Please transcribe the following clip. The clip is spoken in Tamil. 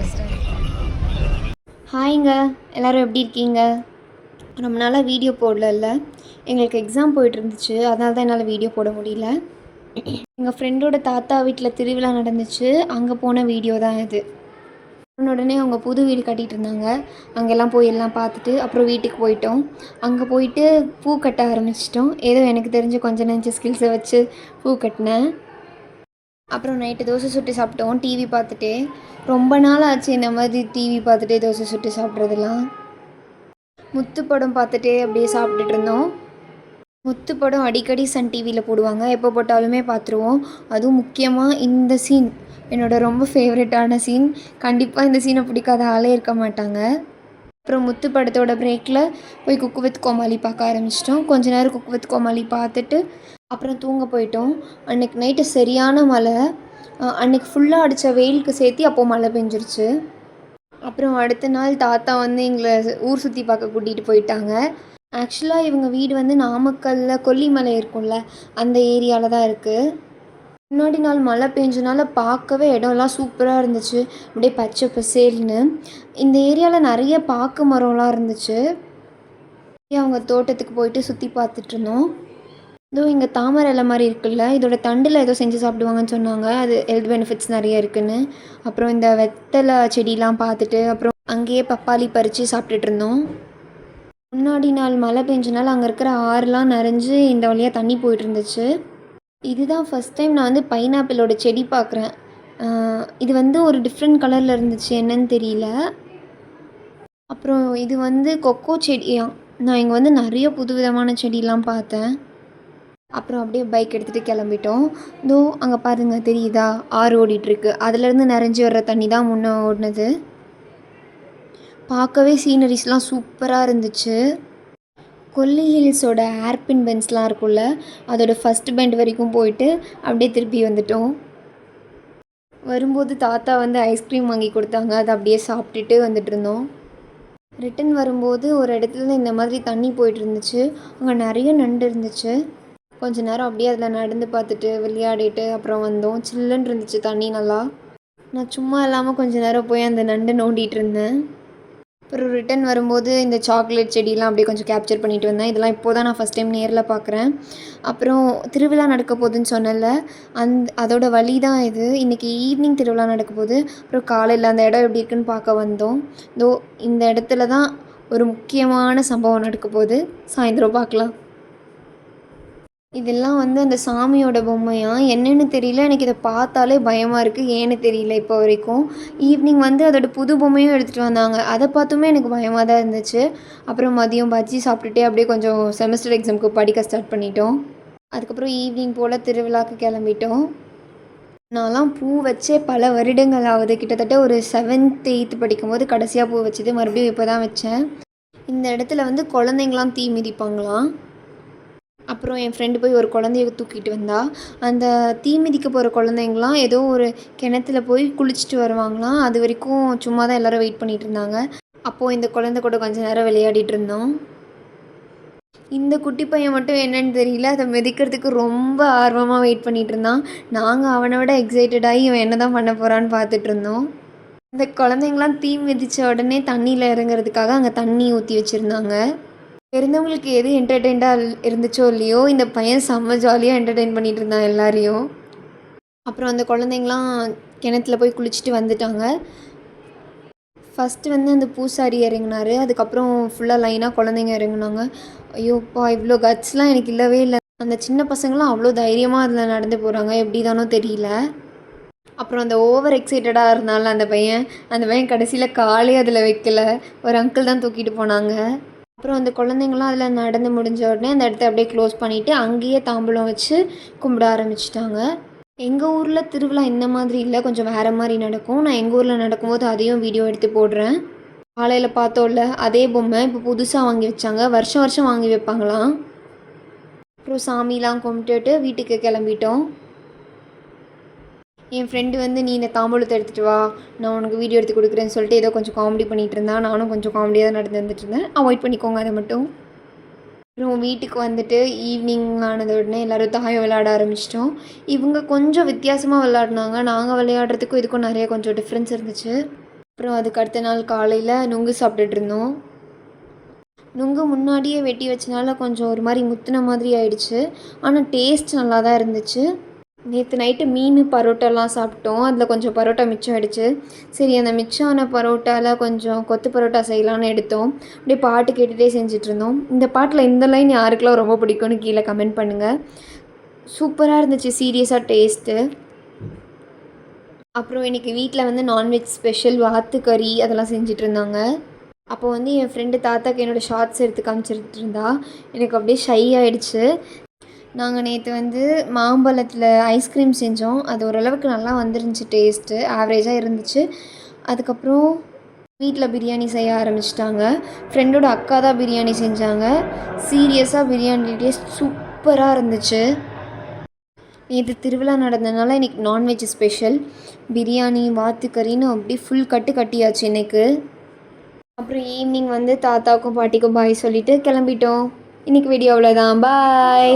ஒரு ஹாய்ங்க எல்லோரும் எப்படி இருக்கீங்க? ரொம்ப நாளாக வீடியோ போடல எங்களுக்கு எக்ஸாம் போயிட்டு இருந்துச்சு. அதனால தான் என்னால் வீடியோ போட முடியல. எங்கள் ஃப்ரெண்டோட தாத்தா வீட்டில் திருவிழா நடந்துச்சு. அங்கே போன வீடியோ தான் இது. உடனே உடனே அவங்க புது வீடு கட்டிகிட்டு இருந்தாங்க. அங்கெல்லாம் போய் எல்லாம் பார்த்துட்டு அப்புறம் வீட்டுக்கு போயிட்டோம். அங்கே போயிட்டு பூ கட்ட ஆரம்பிச்சிட்டோம். ஏதோ எனக்கு தெரிஞ்ச கொஞ்சம் நெஞ்ச ஸ்கில்ஸை வச்சு பூ கட்டினேன். அப்புறம் நைட்டு தோசை சுட்டு சாப்பிட்டோம். டிவி பார்த்துட்டே. ரொம்ப நாள் ஆச்சு இந்த மாதிரி டிவி பார்த்துட்டே தோசை சுட்டு சாப்பிட்றதெல்லாம் முத்து படம் பார்த்துட்டே அப்படியே சாப்பிட்டுட்டு இருந்தோம். முத்து படம் அடிக்கடி சன் டிவியில் போடுவாங்க. எப்போ போட்டாலுமே பார்த்துருவோம். அதுவும் முக்கியமாக இந்த சீன் என்னோட ரொம்ப ஃபேவரட்டான சீன் கண்டிப்பாக இந்த சீனை பிடிக்காத ஆளே இருக்க மாட்டாங்க. அப்புறம் முத்து படத்தோட பிரேக்கில் போய் குக்கு வித் கோமாளி பார்க்க ஆரம்பிச்சிட்டோம். கொஞ்ச நேரம் குக்கு வித் கோமாளி பார்த்துட்டு அப்புறம் தூங்க போயிட்டோம். அன்றைக்கி நைட்டு சரியான மழை. அன்றைக்கி ஃபுல்லாக அடித்த வெயிலுக்கு சேர்த்து அப்போது மழை பெஞ்சிருச்சு. அப்புறம் அடுத்த நாள் தாத்தா வந்து எங்களை ஊர் சுற்றி பார்க்க கூட்டிகிட்டு போயிட்டாங்க. ஆக்சுவலாக இவங்க வீடு வந்து நாமக்கல்லில் கொல்லிமலை இருக்கும்ல அந்த ஏரியாவில் தான் இருக்குது முன்னாடி நாள் மழை பெஞ்சனால பார்க்கவே இடம்லாம் சூப்பராக இருந்துச்சு. அப்படியே பச்சை பசேல்னு. இந்த ஏரியாவில் நிறைய பாக்கு மரம்லாம் இருந்துச்சு. அப்படியே அவங்க தோட்டத்துக்கு போயிட்டு சுற்றி பார்த்துட்ருந்தோம் இதோ இங்கே தாமரை இலை மாதிரி இருக்குல்ல இதோட தண்டில் ஏதோ செஞ்சு சாப்பிடுவாங்கன்னு சொன்னாங்க. அது ஹெல்த் பெனிஃபிட்ஸ் நிறைய இருக்குன்னு. அப்புறம் இந்த வெத்தலை செடிலாம் பார்த்துட்டு அப்புறம் அங்கேயே பப்பாளி பறித்து சாப்பிட்டுட்டு இருந்தோம். முன்னாடி நாள் மழை பெஞ்சனால அங்கே இருக்கிற ஆறுலாம் நிறைஞ்சு இந்த வழியாக தண்ணி போயிட்டு இருந்துச்சு. இதுதான் ஃபஸ்ட் டைம் நான் வந்து பைனாப்பிளோட செடி பார்க்குறேன். இது வந்து ஒரு டிஃப்ரெண்ட் கலரில் இருந்துச்சு என்னன்னு தெரியல. அப்புறம் இது வந்து கொக்கோ செடியாம். நான் இங்கே வந்து நிறைய புது விதமான செடிலாம் பார்த்தேன். அப்புறம் அப்படியே பைக் எடுத்துகிட்டு கிளம்பிட்டோம். இதோ அங்கே பாருங்கள் தெரியுதா? ஆறு ஓடிட்டுருக்கு. அதுலேருந்து நிறைஞ்சி வர்ற தண்ணி தான் முன்னே ஓடினது. பார்க்கவே சீனரிஸ்லாம் சூப்பராக இருந்துச்சு. கொல்லி ஹில்ஸோட ஏர்பின் பென்ஸ்லாம் இருக்கும்ல அதோட ஃபஸ்ட் பெண்ட் வரைக்கும் போயிட்டு அப்படியே திருப்பி வந்துட்டோம். வரும்போது தாத்தா வந்து ஐஸ்கிரீம் வாங்கி கொடுத்தாங்க. அதை அப்படியே சாப்பிட்டுட்டு வந்துட்டு இருந்தோம். ரிட்டன் வரும்போது ஒரு இடத்துல இந்த மாதிரி தண்ணி போயிட்டு இருந்துச்சு. அங்கே நிறைய நண்டு இருந்துச்சு. கொஞ்ச நேரம் அப்படியே அதில் நடந்து பார்த்துட்டு விளையாடிட்டு அப்புறம் வந்தோம். சில்லுன்னு இருந்துச்சு தண்ணி நல்லா. நான் சும்மா இல்லாமல் கொஞ்ச நேரம் போய் அந்த நண்டு நோண்டிகிட்டு இருந்தேன். அப்புறம் ரிட்டன் வரும்போது இந்த சாக்லேட் செடியெலாம் அப்படியே கொஞ்சம் கேப்சர் பண்ணிட்டு வந்தேன். இதெல்லாம் இப்போ தான் நான் ஃபஸ்ட் டைம் நேரில் பார்க்குறேன். அப்புறம் திருவிழா நடக்க போகுதுன்னு சொன்னேன்ல அந் அதோட வழி தான் இது. இன்றைக்கி ஈவினிங் திருவிழா நடக்க போகுது. அப்புறம் காலையில் அந்த இடம் எப்படி இருக்குன்னு பார்க்க வந்தோம். இதோ இந்த இடத்துல தான் ஒரு முக்கியமான சம்பவம் நடக்க போகுது. சாயந்தரம் பார்க்கலாம். இதெல்லாம் வந்து அந்த சாமியோட பொம்மையா? என்னன்னு தெரியல. எனக்கு இதை பார்த்தாலே பயமாக இருக்குது ஏன்னு தெரியல இப்போ வரைக்கும். ஈவினிங் வந்து அதோட புது பொம்மையும் எடுத்துகிட்டு வந்தாங்க. அதை பார்த்துமே எனக்கு பயமாக தான் இருந்துச்சு. அப்புறம் மதியம் பஜ்ஜி சாப்பிட்டுட்டே அப்படியே கொஞ்சம் செமஸ்டர் எக்ஸாமுக்கு படிக்க ஸ்டார்ட் பண்ணிட்டோம். அதுக்கப்புறம் ஈவினிங் போல் திருவிழாக்கு கிளம்பிட்டோம். நான்லாம் பூ வச்சே பல வருடங்கள் ஆகுது கிட்டத்தட்ட ஒரு செவன்த் எயித்து படிக்கும்போது கடைசியாக பூ வச்சது. மறுபடியும் இப்போ தான் வச்சேன். இந்த இடத்துல வந்து குழந்தைங்களாம் தீ மிதிப்பாங்களாம். அப்புறம் என் ஃப்ரெண்டு போய் ஒரு குழந்தைய தூக்கிட்டு வந்தா அந்த தீ மிதிக்க போகிற குழந்தைங்களாம் ஏதோ ஒரு கிணத்துல போய் குளிச்சுட்டு வருவாங்களாம். அது வரைக்கும் சும்மா தான் எல்லோரும் வெயிட் பண்ணிட்டு இருந்தாங்க. அப்போது இந்த குழந்தை கூட கொஞ்ச நேரம் விளையாடிட்டு இருந்தோம். இந்த குட்டி பையன் மட்டும் என்னன்னு தெரியல அதை மிதிக்கிறதுக்கு ரொம்ப ஆர்வமாக வெயிட் பண்ணிட்டு இருந்தான். நாங்கள் அவனை விட எக்ஸைட்டடாகி இவன் என்ன தான் பண்ண போகிறான்னு பார்த்துட்டு இருந்தோம். இந்த குழந்தைங்களாம் தீ மிதித்த உடனே தண்ணியில் இறங்குறதுக்காக அங்கே தண்ணி ஊற்றி வச்சுருந்தாங்க. இருந்தவங்களுக்கு எது என்டர்டெயின்டாக இருந்துச்சோ இல்லையோ இந்த பையன் செம்ம ஜாலியாக என்டர்டெயின் பண்ணிட்டு இருந்தான் எல்லாரையும். அப்புறம் அந்த குழந்தைங்களாம் கிணத்துல போய் குளிச்சுட்டு வந்துட்டாங்க. ஃபஸ்ட்டு வந்து அந்த பூசாரி இறங்குனாரு. அதுக்கப்புறம் ஃபுல்லாக லைனாக குழந்தைங்க இறங்குனாங்க. ஐயோப்பா இவ்வளோ கட்ஸ்லாம் எனக்கு இல்லவே இல்லை. அந்த சின்ன பசங்களாம் அவ்வளோ தைரியமாக அதில் நடந்து போகிறாங்க எப்படி தானோ தெரியல. அப்புறம் அந்த ஓவர் எக்ஸைட்டடாக இருந்தால அந்த பையன். அந்த பையன் கடைசியில் காலே அதில் வைக்கல. ஒரு அங்கிள் தான் தூக்கிட்டு போனாங்க. அப்புறம் அந்த குழந்தைங்களாம் அதில் நடந்து முடிஞ்ச உடனே அந்த இடத்த அப்படியே க்ளோஸ் பண்ணிவிட்டு அங்கேயே தாம்பூலம் வச்சு கும்பிட ஆரம்பிச்சிட்டாங்க. எங்கள் ஊரில் திருவிழா இந்த மாதிரி இல்லை கொஞ்சம் வேறு மாதிரி நடக்கும். நான் எங்கள் ஊரில் நடக்கும்போது அதையும் வீடியோ எடுத்து போடுறேன். காலையில் பார்த்தோம்ல அதே பொம்மை இப்போ புதுசாக வாங்கி வச்சாங்க. வருஷம் வருஷம் வாங்கி வைப்பாங்களாம். அப்புறம் சாமிலாம் கும்பிட்டுட்டு வீட்டுக்கு கிளம்பிட்டோம். என் ஃப்ரெண்டு வந்து நீ இந்த தாம்பூலத்தை எடுத்துகிட்டு வா. நான் உனக்கு வீடியோ எடுத்து கொடுக்குறேன்னு சொல்லிட்டு ஏதோ கொஞ்சம் காமெடி பண்ணிகிட்டு இருந்தான். நானும் கொஞ்சம் காமெடியாக தான் நடந்து வந்துட்டு இருந்தேன். அவாய்ட் பண்ணிக்கோங்க அதை மட்டும். அப்புறம் வீட்டுக்கு வந்துட்டு ஈவினிங் ஆனது உடனே எல்லோரும் தாயம் விளையாட ஆரம்பிச்சிட்டோம். இவங்க கொஞ்சம் வித்தியாசமாக விளையாடினாங்க. நாங்கள் விளையாடுறதுக்கும் இதுக்கும் நிறைய கொஞ்சம் டிஃப்ரென்ஸ் இருந்துச்சு. அப்புறம் அதுக்கு அடுத்த நாள் காலையில் நுங்கு சாப்பிட்டுட்டு இருந்தோம். நுங்கு முன்னாடியே வெட்டி வச்சனால கொஞ்சம் ஒரு மாதிரி முத்துன மாதிரி ஆயிடுச்சு. ஆனால் டேஸ்ட் நல்லா தான் இருந்துச்சு. நேற்று நைட்டு மீன் பரோட்டாலாம் சாப்பிட்டோம். அதில் கொஞ்சம் பரோட்டா மிச்சம் ஆயிடுச்சு. சரி அந்த மிச்சம் ஆன பரோட்டாவில் கொஞ்சம் கொத்து பரோட்டா செய்யலான்னு எடுத்தோம். அப்படியே பாட்டு கேட்டுகிட்டே செஞ்சிட்ருந்தோம் இந்த பாட்டில் இந்த லைன் யாருக்கெல்லாம் ரொம்ப பிடிக்கும்னு கீழே கமெண்ட் பண்ணுங்கள் சூப்பராக இருந்துச்சு சீரியஸாக டேஸ்ட்டு அப்புறம் இன்றைக்கி வீட்டில் வந்து நான்வெஜ் ஸ்பெஷல் வாத்து கறி அதெல்லாம் செஞ்சுட்டு இருந்தாங்க. அப்போ வந்து என் ஃப்ரெண்டு தாத்தாக்கு என்னோடய ஷார்ட்ஸ் எடுத்து காமிச்சிட்டு இருந்தா. எனக்கு அப்படியே ஷை ஆகிடுச்சு நாங்கள் நேற்று வந்து மாம்பழத்தில் ஐஸ்கிரீம் செஞ்சோம். அது ஓரளவுக்கு நல்லா வந்துருந்துச்சு டேஸ்ட்டு ஆவரேஜாக இருந்துச்சு. அதுக்கப்புறம் வீட்டில் பிரியாணி செய்ய ஆரம்பிச்சிட்டாங்க. ஃப்ரெண்டோட அக்கா தான் பிரியாணி செஞ்சாங்க. சீரியஸாக பிரியாணி டேஸ்ட் சூப்பராக இருந்துச்சு. நேற்று திருவிழா நடந்ததுனால இன்றைக்கி நான்வெஜ் ஸ்பெஷல் பிரியாணி வாத்துக்கறின்னு அப்படி ஃபுல் கட்டு கட்டியாச்சு இன்றைக்கு அப்புறம் ஈவினிங் வந்து தாத்தாவுக்கும் பாட்டிக்கும் பாய் சொல்லிவிட்டு கிளம்பிட்டோம். இன்றைக்கி வீடியோ அவ்வளோதான் பாய்